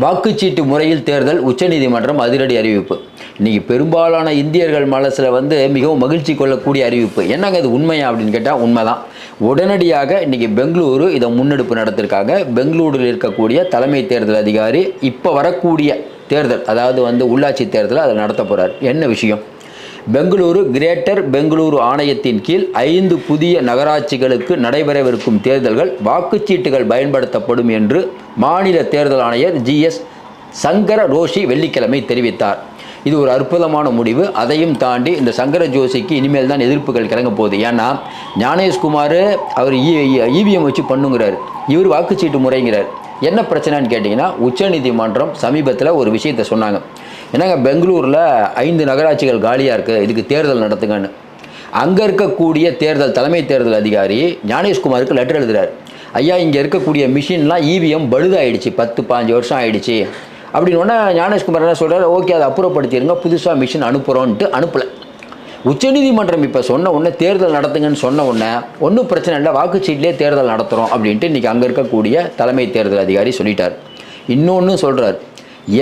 வாக்குச்சீட்டு முறையில் தேர்தல் உச்சநீதிமன்றம் அதிரடி அறிவிப்பு. இன்றைக்கி பெரும்பாலான இந்தியர்கள் மனசில் வந்து மிகவும் மகிழ்ச்சி கொள்ளக்கூடிய அறிவிப்பு. என்னங்க இது உண்மையா அப்படின்னு கேட்டால் உண்மைதான். உடனடியாக இன்றைக்கி பெங்களூரு இதை முன்னெடுப்பு நடத்திருக்காங்க. பெங்களூரில் இருக்கக்கூடிய தலைமை தேர்தல் அதிகாரி இப்போ வரக்கூடிய தேர்தல் அதாவது வந்து உள்ளாட்சி தேர்தலை அதை நடத்த போகிறார் என்ன விஷயம்? பெங்களூரு கிரேட்டர் பெங்களூரு ஆணையத்தின் கீழ் ஐந்து புதிய நகராட்சிகளுக்கு நடைபெறவிருக்கும் தேர்தல்கள் வாக்குச்சீட்டுகள் பயன்படுத்தப்படும் என்று மாநில தேர்தல் ஆணையர் ஜிஎஸ் சங்கர ரோஷி வெள்ளிக்கிழமை தெரிவித்தார். இது ஒரு அற்புதமான முடிவு. அதையும் தாண்டி இந்த சங்கர ஜோஷிக்கு இனிமேல் தான் எதிர்ப்புகள் கிளங்க போகுது. ஏன்னா ஞானேஷ்குமார் அவர் இவிஎம் வச்சு பண்ணுங்கிறார். இவர் வாக்குச்சீட்டு முறைங்கிறார். என்ன பிரச்சனைன்னு கேட்டிங்கன்னா உச்சநீதிமன்றம் சமீபத்தில் ஒரு விஷயத்தை சொன்னாங்க. என்னங்க பெங்களூரில் ஐந்து நகராட்சிகள் காலியாக இருக்குது இதுக்கு தேர்தல் நடத்துங்கன்னு. அங்கே இருக்கக்கூடிய தேர்தல் தலைமை தேர்தல் அதிகாரி ஞானேஷ்குமாருக்கு லெட்டர் எழுதுறார். ஐயா இங்கே இருக்கக்கூடிய மிஷின்லாம் இவிஎம் பழுதாயிடுச்சு பத்து பாஞ்சு வருஷம் ஆயிடுச்சு. அப்படின்னு உடனே ஞானேஷ்குமார் என்ன சொல்கிறார் ஓகே அதை அப்புறப்படுத்திடுங்க புதுசாக மிஷின் அனுப்புகிறோன்ட்டு அனுப்பலை. உச்சநீதிமன்றம் இப்போ சொன்ன உடனே தேர்தல் நடத்துங்கன்னு சொன்ன உடனே ஒன்றும் பிரச்சனை இல்லை வாக்குச்சீட்டிலே தேர்தல் நடத்துகிறோம் அப்படின்ட்டு இன்றைக்கி அங்கே இருக்கக்கூடிய தலைமை தேர்தல் அதிகாரி சொல்லிட்டார். இன்னொன்று சொல்கிறார்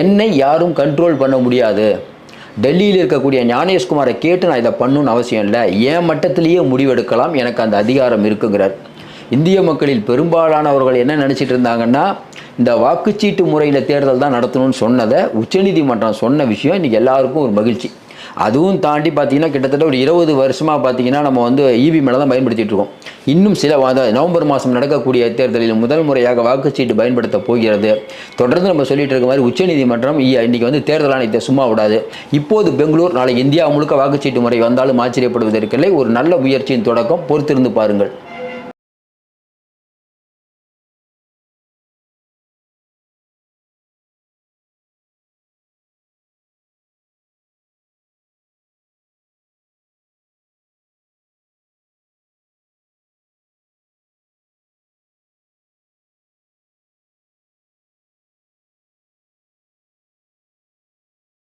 என்னை யாரும் கண்ட்ரோல் பண்ண முடியாது. டெல்லியில் இருக்கக்கூடிய ஞானேஷ்குமாரை கேட்டு நான் இதை பண்ணணும்னு அவசியம் இல்லை. என் மட்டத்திலேயே முடிவெடுக்கலாம் எனக்கு அந்த அதிகாரம் இருக்குங்கிறார். இந்திய மக்களில் பெரும்பாலானவர்கள் என்ன நினச்சிட்டு இருந்தாங்கன்னா இந்த வாக்குச்சீட்டு முறையில் தேர்தல் தான் நடத்தணும்னு சொன்னதை உச்சநீதிமன்றம் சொன்ன விஷயம் இன்றைக்கி எல்லாருக்கும் ஒரு மகிழ்ச்சி. அதுவும் தாண்டி பார்த்தீங்கன்னா கிட்டத்தட்ட ஒரு இருபது வருஷமாக பார்த்தீங்கன்னா நம்ம வந்து இவி மேலே தான் பயன்படுத்திட்டு இருக்கோம் இன்னும் சில வாத நவம்பர் மாதம் நடக்கக்கூடிய தேர்தலில் முதல் முறையாக வாக்குச்சீட்டு பயன்படுத்த போகிறது. தொடர்ந்து நம்ம சொல்லிட்டு இருக்க மாதிரி உச்சநீதிமன்றம் இன்னைக்கு வந்து தேர்தல் ஆணையத்தை சும்மா விடாது. இப்போது பெங்களூர் நாளை இந்தியா முழுக்க வாக்குச்சீட்டு முறை வந்தாலும் ஆச்சரியப்படுவதற்கில்லை ஒரு நல்ல முயற்சியின் தொடக்கம் பொறுத்திருந்து பாருங்கள்.